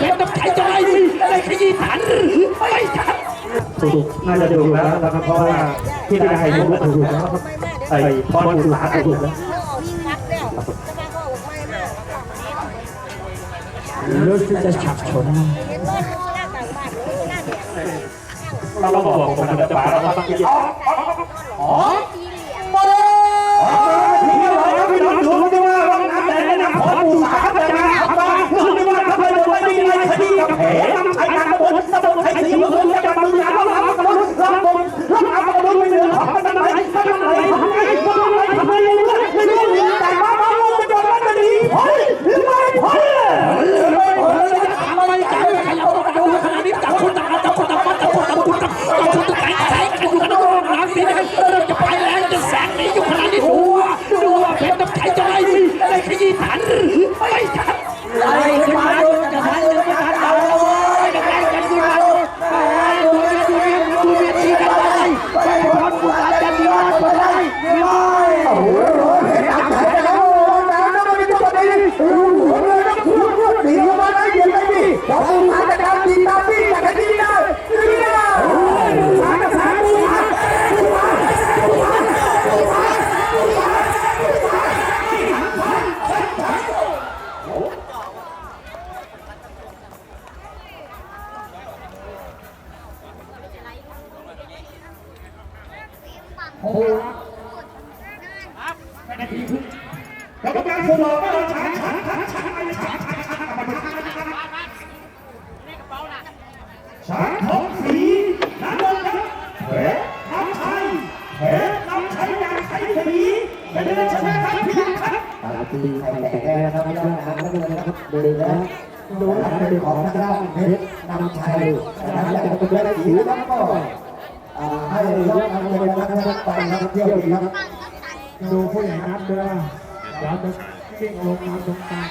แล้วน้ำใจจะไหลได้ขยี้ฐานหรือไม่ครับถูกน่าจะถูกแล้วนะครับเพราะว่าที่ได้ให้ถูกแลถูกแล้วไอ้พอดูหลาถูกแล้วรู้สึกจะฉับชนเราบอกผมจะปาเราต้องกิน กับแผลน้ำไทยการกระบวนกระบวนไทยสีมือจะจับมือรับรับกระบวนรับกระบวนรับกระบวนไม่เหลือของมันทำไมทำไมทำไมทำไมทำไมไม่รู้ไม่รู้แต่ว่าเราจะโดนมันจะดีเฮ้ยหรือไม่เฮ้ยไม่จับใครเอาดูขนาดนี้จับคนต่างจับคนต่างจับคนต่างจับคนต่างจับคนต่างแสงอยู่กระโดดหางสีแดงจะไปแล้วจะแสงนี้อยู่ขนาดนี้ดูดูว่าเพชรน้ำใจจะได้ดีได้ขยี้ฐาน กรรมการสนองว่าเราช้าช้าช้าช้าช้าช้าของสีน้ำเงินครับแผลน้ำชัยแผลน้ำชัยอย่างไทยสีเป็นเรื่องชนะครับพี่ครับตาดตีไข่แตกแล้วนะครับไม่ต้องทำแล้วนะครับเดินแล้วดูหลังเป็นของนักล่าเพชรนำชัยนะครับอยากจะเป็นอะไรผิวแล้วก็ ให้ยกทำเลยนะครับไปนักเที่ยวดีครับดูผู้ใหญ่นัดด้วยเราจะเก่งลงมาตรงกลาง